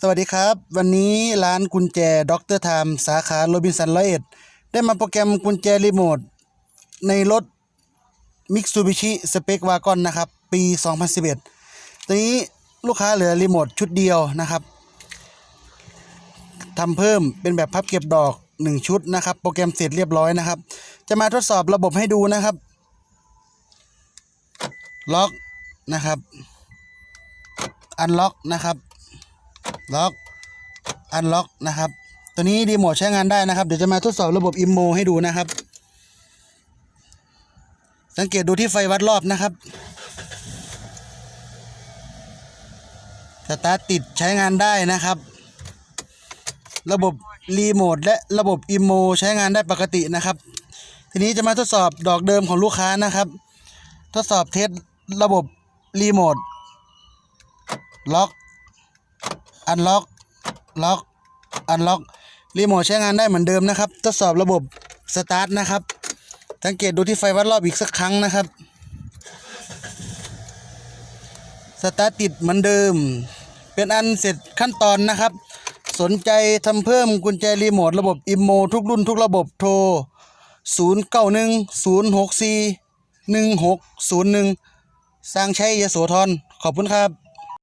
สวัสดีครับ วันนี้ร้านกุญแจด็อกเตอร์ไทม์สาขาโรบินสันร้อยเอ็ดได้มาโปรแกรมกุญแจรีโมทในรถ Mitsubishi Spec Wagon นะครับ ปี 2011 ตอนนี้ลูกค้าเหลือรีโมทชุดเดียวนะครับทำเพิ่มเป็นแบบพับเก็บดอก 1 ชุดนะครับ โปรแกรมเสร็จเรียบร้อยนะครับ จะมาทดสอบระบบให้ดูนะครับ ล็อกนะครับ อันล็อกนะครับ ล็อกอันล็อกนะครับ ตัวนี้รีโมทใช้งานได้นะครับ เดี๋ยวจะมาทดสอบระบบอิมโมให้ดูนะครับ สังเกตดูที่ไฟวัดรอบนะครับสตาร์ทติดใช้งานได้นะครับ ระบบรีโมทและระบบอิมโมใช้งานได้ปกตินะครับ ทีนี้จะมาทดสอบดอกเดิมของลูกค้านะครับ ทดสอบเทสระบบรีโมทล็อก อันล็อกล็อกอันล็อกรีโมทใช้งานได้เหมือนเดิมนะครับ ทดสอบระบบสตาร์ทนะครับ สังเกตดูที่ไฟวัดรอบอีกสักครั้งนะครับสตาร์ทติดเหมือนเดิม เป็นอันเสร็จขั้นตอนนะครับ สนใจทำเพิ่มกุญแจรีโมทระบบอิมโมทุกรุ่นทุกระบบโทร 0 9 1 0 6 4 1 6 0 1 สร้างใช้ยโสธรขอบคุณครับ